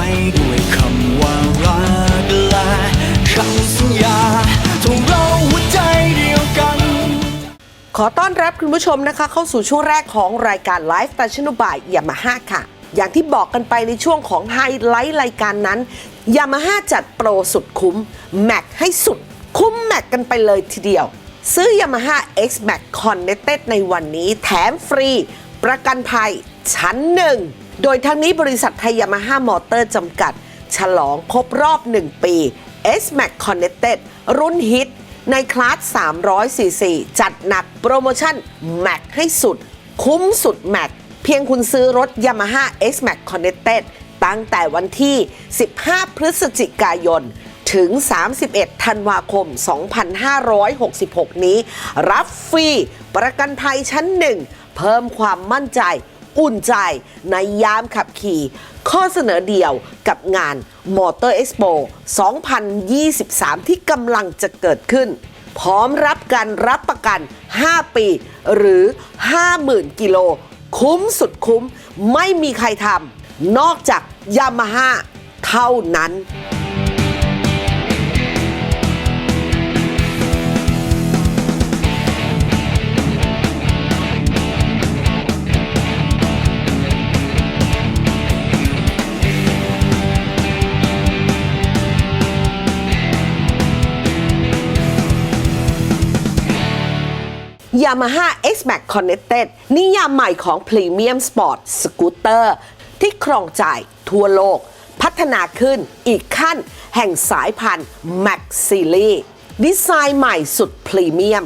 ว้ด้วยคำว่ารักและคำสัญญาทงเราหัวใจเดียวกัน ขอต้อนรับคุณผู้ชมนะคะ เข้าสู่ช่วงแรกของรายการ Live Fashion by Yamaha ค่ะ อย่างที่บอกกันไปในช่วงของไฮไลท์รายการนั้น Yamaha จัดโปรสุดคุ้ม แม็กให้สุดคุ้มแม็กกันไปเลยทีเดียว ซื้อ Yamaha X Max Connected ในวันนี้แถมฟรี ประกันภัยชั้นหนึ่ง โดยทั้งนี้บริษัทไทย Yamaha Motor จำกัด ฉลองครบรอบ 1 ปี X Max Connected รุ่นฮิต ในคลาส 300cc จัดหนักโปรโมชั่นแม็กให้สุด คุ้มสุดแม็กเพียงคุณซื้อรถ Yamaha X Max Connected ตั้งแต่วันที่ 15 พฤศจิกายน ถึง 31 ธันวาคม 2566 นี้ รับฟรี ประกันภัยชั้นหนึ่งเพิ่มความมั่นใจ อุ่นใจในยามขับขี่ ข้อเสนอเดียวกับงาน Motor Expo 2023 ที่กำลังจะเกิดขึ้น พร้อมรับการรับประกัน 5 ปี หรือ 50,000 กิโล คุ้มสุดคุ้มไม่มีใครทำนอกจากยามาฮ่าเท่านั้น Yamaha X Max Connected นิยามใหม่ของ Premium Sport Scooter ที่ครองใจทั่วโลก พัฒนาขึ้นอีกขั้นแห่งสายพันธุ์ Max Series ดีไซน์ใหม่สุดพรีเมียม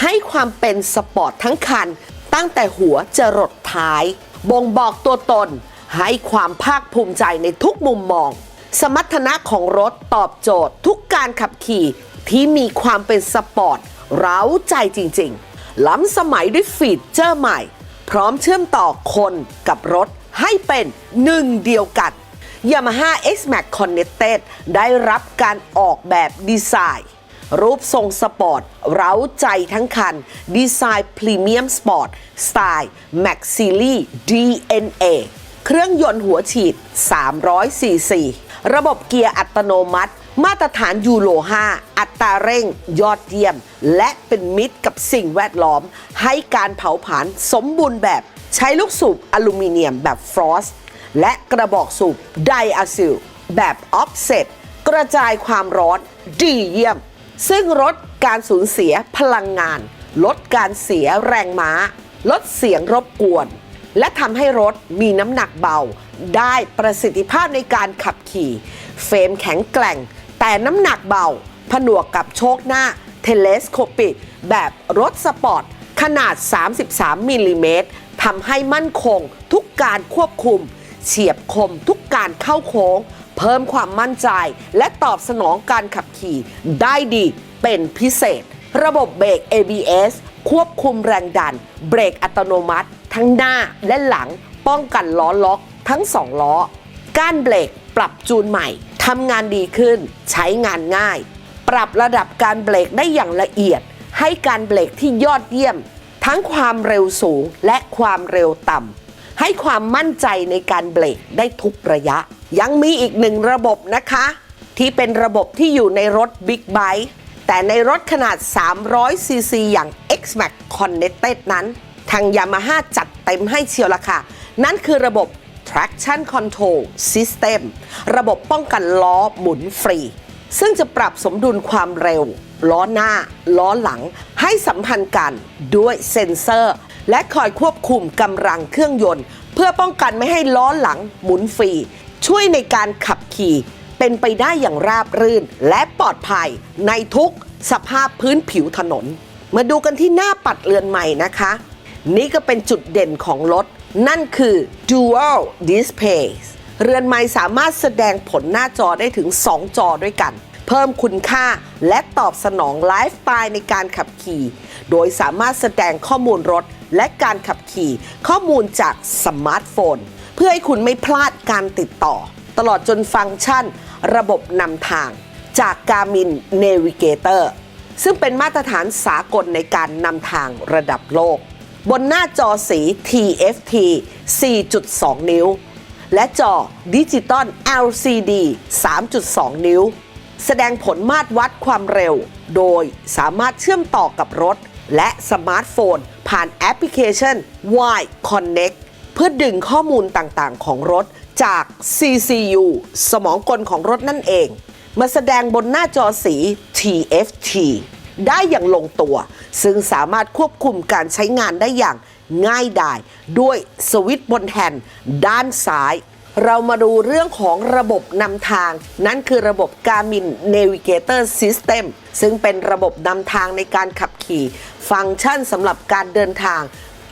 ให้ความเป็นสปอร์ตทั้งคัน ตั้งแต่หัวจรดท้าย บ่งบอกตัวตน ให้ความภาคภูมิใจในทุกมุมมอง สมรรถนะของรถตอบโจทย์ทุกการขับขี่ที่มีความเป็นสปอร์ต เร้าใจจริง ๆ ล้ำสมัยด้วยฟีเจอร์ใหม่ พร้อมเชื่อมต่อคนกับรถให้เป็นหนึ่งเดียวกัน Yamaha X Max Connected ได้รับการออกแบบดีไซน์ รูปทรงสปอร์ต เร้าใจทั้งคัน ดีไซน์พรีเมียมสปอร์ต สไตล์ Max Series DNA เครื่องยนต์หัวฉีด 300ซีซีระบบเกียร์อัตโนมัติ มาตรฐานยูโร 5 อัตราเร่งยอดเยี่ยม และเป็นมิตรกับสิ่งแวดล้อม ให้การเผาผลาญสมบูรณ์แบบใช้ลูกสูบอลูมิเนียมแบบฟรอสต์และกระบอกสูบไดอะซิลแบบออฟเซตกระจายความร้อนดีเยี่ยม ซึ่งลดการสูญเสียพลังงาน ลดการเสียแรงม้า ลดเสียงรบกวน และทำให้รถมีน้ำหนักเบา ได้ประสิทธิภาพในการขับขี่ เฟรมแข็งแกร่ง แต่น้ำหนักเบา ผนวกกับโชคหน้าเทเลสโคปิกแบบรถสปอร์ต ขนาด 33มิลลิเมตรทำให้มั่นคงทุกการควบคุม เฉียบคมทุกการเข้าโค้ง เพิ่มความมั่นใจ และตอบสนองการขับขี่ได้ดีเป็นพิเศษ ระบบเบรก ABS ควบคุมแรงดัน เบรกอัตโนมัติ ทั้งหน้าและหลัง ป้องกันล้อล็อกทั้งสองล้อ ก้านเบรกปรับจูนใหม่ ทำงานดีขึ้น ใช้งานง่าย ปรับระดับการเบรกได้อย่างละเอียด ให้การเบรกที่ยอดเยี่ยม ทั้งความเร็วสูงและความเร็วต่ำให้ความมั่นใจในการเบรกได้ทุกระยะ ยังมีอีกหนึ่งระบบนะคะ ที่เป็นระบบที่อยู่ในรถ Big b i k e แต่ในรถขนาด 300 ซีซี อย่าง X-Max Connected นั้น ทาง Yamaha จัดเต็มให้เชียวละค่ะ นั่นคือระบบ traction control system ระบบป้องกันล้อหมุนฟรี ซึ่งจะปรับสมดุลความเร็ว ล้อหน้า ล้อหลัง ให้สัมพันธ์กันด้วยเซ็นเซอร์ และคอยควบคุมกำลังเครื่องยนต์ เพื่อป้องกันไม่ให้ล้อหลังหมุนฟรี ช่วยในการขับขี่เป็นไปได้อย่างราบรื่นและปลอดภัยในทุกสภาพพื้นผิวถนน มาดูกันที่หน้าปัดเรือนใหม่นะคะ นี่ก็เป็นจุดเด่นของรถ นั่นคือ Dual Display เรือนไม้สามารถแสดงผลหน้าจอได้ถึง 2 จอด้วยกัน เพิ่มคุณค่าและตอบสนองไลฟ์สไตล์ในการขับขี่ โดยสามารถแสดงข้อมูลรถและการขับขี่ ข้อมูลจากสมาร์ทโฟน เพื่อให้คุณไม่พลาดการติดต่อ ตลอดจนฟังก์ชัน ระบบนำทาง จาก Garmin Navigator ซึ่งเป็นมาตรฐานสากลในการนำทางระดับโลก บนหน้าจอสี TFT 4.2 นิ้ว และจอดิจิตอล LCD 3.2 นิ้ว แสดงผลมาตรวัดความเร็ว โดยสามารถเชื่อมต่อกับรถ และสมาร์ทโฟน ผ่านแอปพลิเคชัน Y Connect เพื่อดึงข้อมูลต่างๆ ของรถจาก CCU สมองกลของรถนั่นเอง มาแสดงบนหน้าจอสี TFT ได้อย่างลงตัว ซึ่งสามารถควบคุมการใช้งานได้อย่างง่ายดาย ด้วยสวิตช์บนแฮนด์ด้านซ้ายเรามาดูเรื่องของระบบนำทาง นั่นคือระบบ Garmin Navigator System ซึ่งเป็นระบบนำทางในการขับขี่ ฟังก์ชันสำหรับการเดินทาง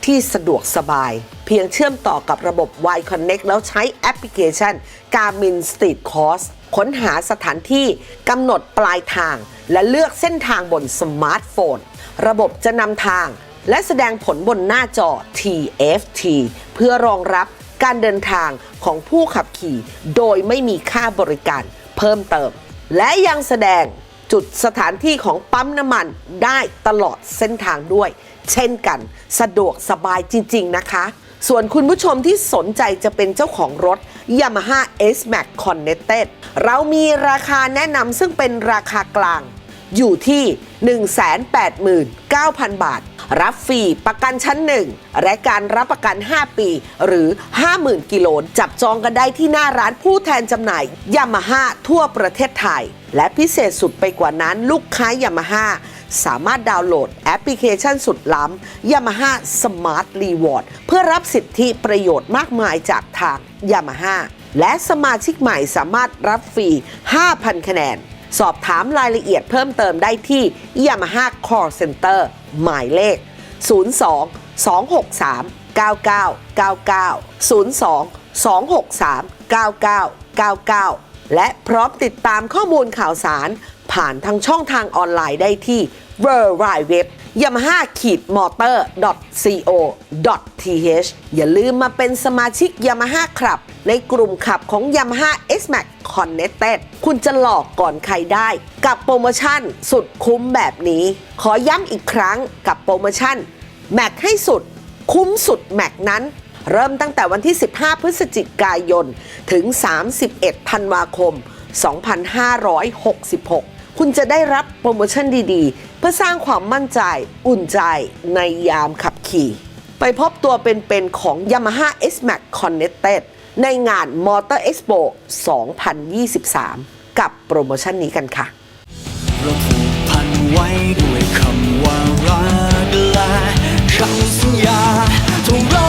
ที่สะดวกสบาย เพียงเชื่อมต่อกับระบบ Y Connect แล้วใช้แอปพลิเคชัน Garmin Street Course ค้นหาสถานที่กำหนดปลายทาง และเลือกเส้นทางบนสมาร์ทโฟน ระบบจะนำทาง และแสดงผลบนหน้าจอ TFT เพื่อรองรับการเดินทางของผู้ขับขี่ โดยไม่มีค่าบริการเพิ่มเติม และยังแสดง จุดสถานที่ของปั๊มน้ำมันได้ตลอดเส้นทางด้วย เช่นกัน สะดวกสบายจริง ๆ นะคะ ส่วนคุณผู้ชมที่สนใจจะเป็นเจ้าของรถ Yamaha S-Max Connected เรามีราคาแนะนำซึ่งเป็นราคากลาง อยู่ที่ 189,000 บาท รับฟรีประกันชั้นหนึ่งและการรับประกัน 5 ปี หรือ 50,000 กิโลจับจองกันได้ที่หน้าร้านผู้แทนจำหน่ายยามาฮ่าทั่วประเทศไทย และพิเศษสุดไปกว่านั้นลูกค้ายามาฮ่าสามารถดาวน์โหลดแอปพลิเคชันสุดล้ำ Yamaha Smart Reward เพื่อรับสิทธิประโยชน์มากมายจากทาง Yamaha และสมาชิกใหม่สามารถรับฟรี 5,000 คะแนน สอบถามรายละเอียดเพิ่มเติมได้ที่ Yamaha Call Center หมายเลข 02 263 9999 02 263 9999 และพร้อมติดตามข้อมูลข่าวสาร ผ่านทางช่องทางออนไลน์ได้ที่ w w w yamaha motor co th อย่าลืมมาเป็นสมาชิก Yamaha ครับ ในกลุ่มขับของ Yamaha X-Max Connected คุณจะหลอกก่อนใครได้ กับโปรโมชั่นสุดคุ้มแบบนี้ ขอย้ำอีกครั้งกับโปรโมชั่นแม็กให้สุด คุ้มสุดแม็กนั้น เริ่มตั้งแต่วันที่ 15 พฤศจิกายน ถึง 31 ธันวาคม 2566คุณจะได้รับโปรโมชั่นดีๆ เพื่อสร้างความมั่นใจ อุ่นใจในยามขับขี่ ไปพบตัวเป็นๆของ Yamaha S-Max Connected ในงาน Motor Expo 2023 กับโปรโมชั่นนี้กันค่ะเราผูกพันไว้ด้วยคำว่ารักและคำสัญญาทงเรา